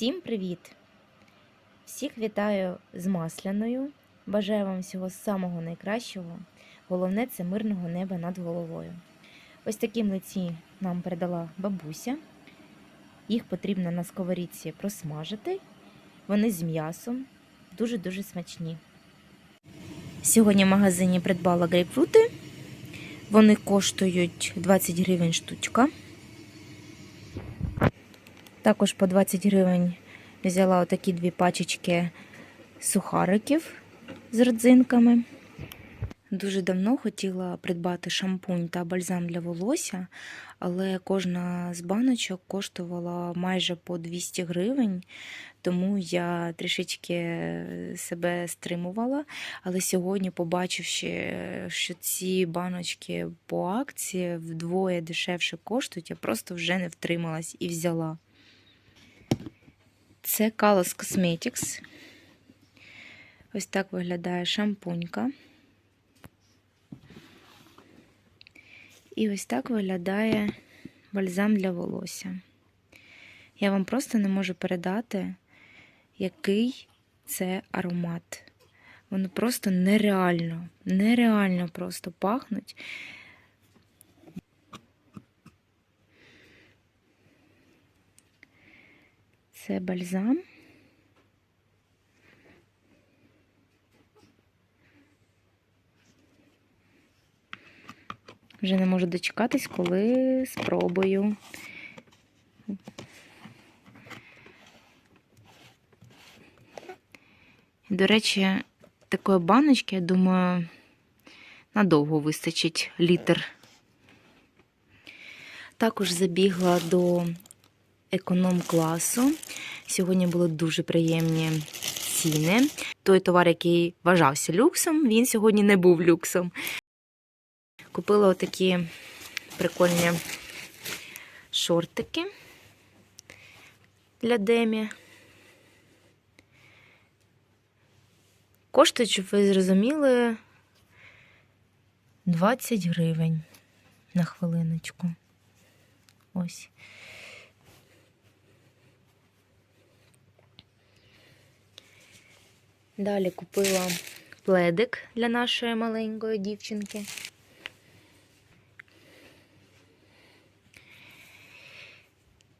Всім привіт! Всіх вітаю з Масляною. Бажаю вам всього самого найкращого. Головне це мирного неба над головою. Ось такі млиці нам передала бабуся. Їх потрібно на сковорідці просмажити. Вони з м'ясом, дуже-дуже смачні. Сьогодні в магазині придбала грейпфрути. Вони коштують 20 гривень штучка. Також по 20 гривень взяла отакі дві пачечки сухариків з родзинками. Дуже давно хотіла придбати шампунь та бальзам для волосся, але кожна з баночок коштувала майже по 200 гривень, тому я трішечки себе стримувала. Але сьогодні, побачивши, що ці баночки по акції вдвоє дешевше коштують, я просто вже не втрималась і взяла. Це Kalos Cosmetics. Ось так виглядає шампунька. І ось так виглядає бальзам для волосся. Я вам просто не можу передати, який це аромат. Воно просто нереально, нереально просто пахнуть. Це бальзам. Вже не можу дочекатись, коли спробую. До речі, такої баночки, я думаю, надовго вистачить літр. Також забігла до економ-класу. Сьогодні були дуже приємні ціни. Той товар, який вважався люксом, він сьогодні не був люксом. Купила отакі прикольні шортики для Демі. Коштують, щоб ви зрозуміли, 20 гривень на хвилиночку. Ось. Далі купила пледик для нашої маленької дівчинки.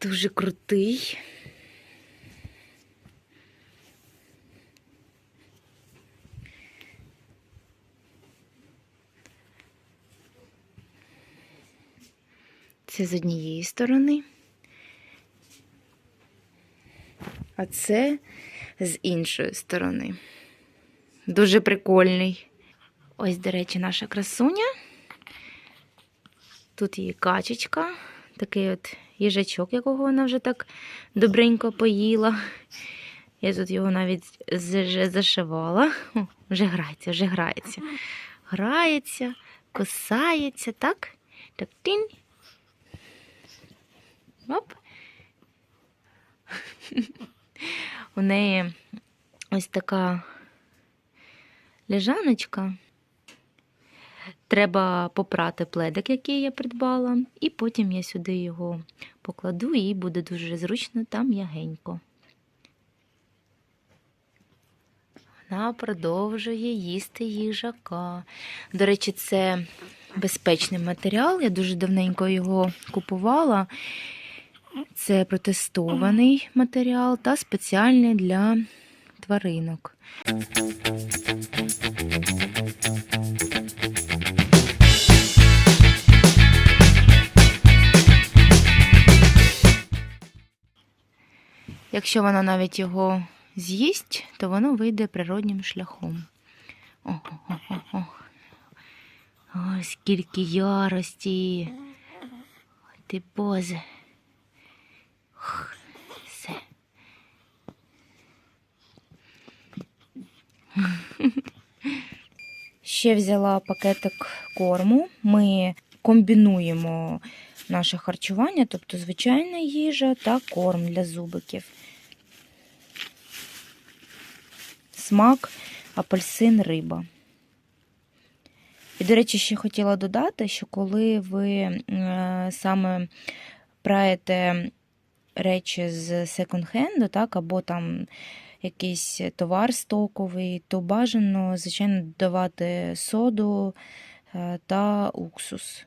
Дуже крутий. Це з однієї сторони, а це з іншої сторони. Дуже прикольний. Ось, до речі, наша красуня. Тут її качечка, такий от їжачок, якого вона вже так добренько поїла. Я тут його навіть зашивала. О, вже грається, вже грається. Грається, кусається, так? Так тінь. Оп. У неї ось така лежаночка. Треба попрати пледик, який я придбала, і потім я сюди його покладу, і буде дуже зручно та м'ягенько. Вона продовжує їсти їжака. До речі, це безпечний матеріал. Я дуже давненько його купувала. Це протестований матеріал та спеціальний для тваринок. Якщо вона навіть його з'їсть, то воно вийде природнім шляхом. О-о-о-о. Ой, скільки ярості. Ти боже. Все. Ще взяла пакетик корму. Ми комбінуємо наше харчування, тобто звичайна їжа та корм для зубиків. Смак, апельсин, риба. І, до речі, ще хотіла додати, що коли ви е, саме праєте речі з секонд-хенду, так, або там якийсь товар стоковий, то бажано, звичайно, додавати соду е, та уксус.